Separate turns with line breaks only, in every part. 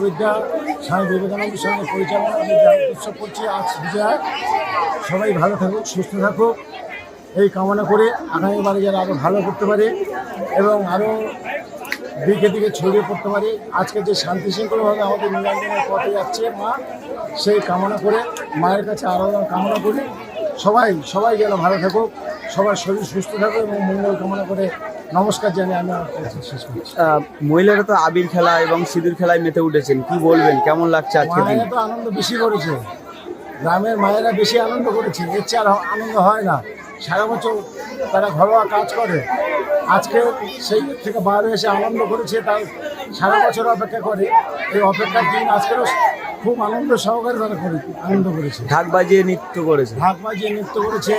পরাবিদ্যা স্বামী বিবেকানন্দের সঙ্গে পরিচালনা আমি উৎসব করছি, আজ বিজয়। সবাই ভালো থাকুক, সুস্থ থাকুক। এই কামনা করে আগামী বারে যারা আরও ভালো করতে পারে এবং আরও দিকে দিকে ছড়িয়ে পড়তে পারে। আজকে যে শান্তি শৃঙ্খলভাবে আমাদের নিরঞ্জনের পথে যাচ্ছে মা, সেই কামনা করে, মায়ের কাছে আরও কামনা করি সবাই সবাই যেন ভালো থাকুক, সবার শরীর সুস্থ থাকুক এবং মঙ্গল কামনা করে নমস্কার জানিয়ে আমি
মহিলারা তো আবির খেলা এবং সিঁদুর খেলায় মেতে উঠেছেন। কি বলবেন? কেমন লাগছে আজকে দিন?
তো আনন্দ বেশি করেছে। গ্রামের মায়েরা বেশি আনন্দ করেছে। এর চেয়ে আর আনন্দ হয় না। সারা বছর তারা ঘরোয়া কাজ করে। আজকে সেই থেকে বাইরে এসে আনন্দ করেছে তাই সারা বছর অপেক্ষা করে। এই অপেক্ষার দিন আজকেরও খুব আনন্দ সহকারে তারা করে আনন্দ করেছে।
ঢাক বাজিয়ে নৃত্য করেছে।
ঢাক বাজিয়ে নৃত্য করেছে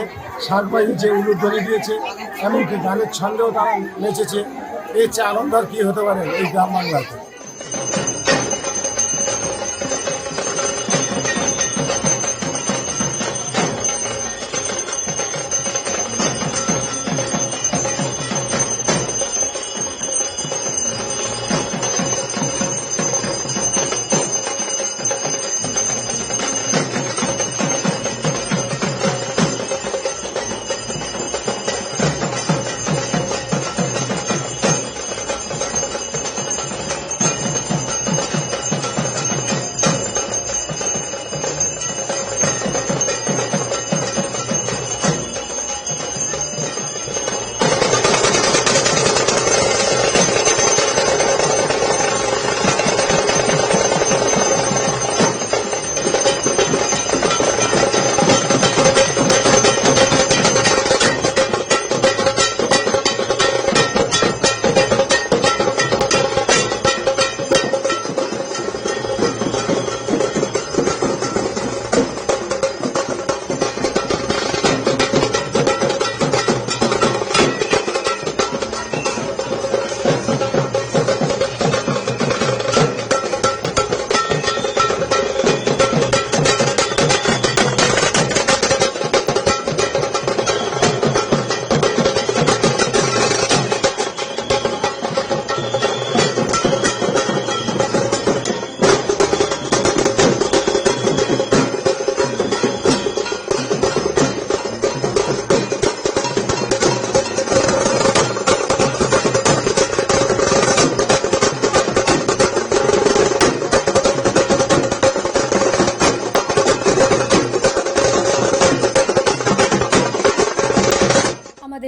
শাক বাজিয়েছে উলুধ্বনি দিয়েছে এমনকি গানের ছন্দেও তারা নেচেছে। এর চেয়ে আনন্দ আর কী হতে পারে এই গ্রাম বাংলাতে?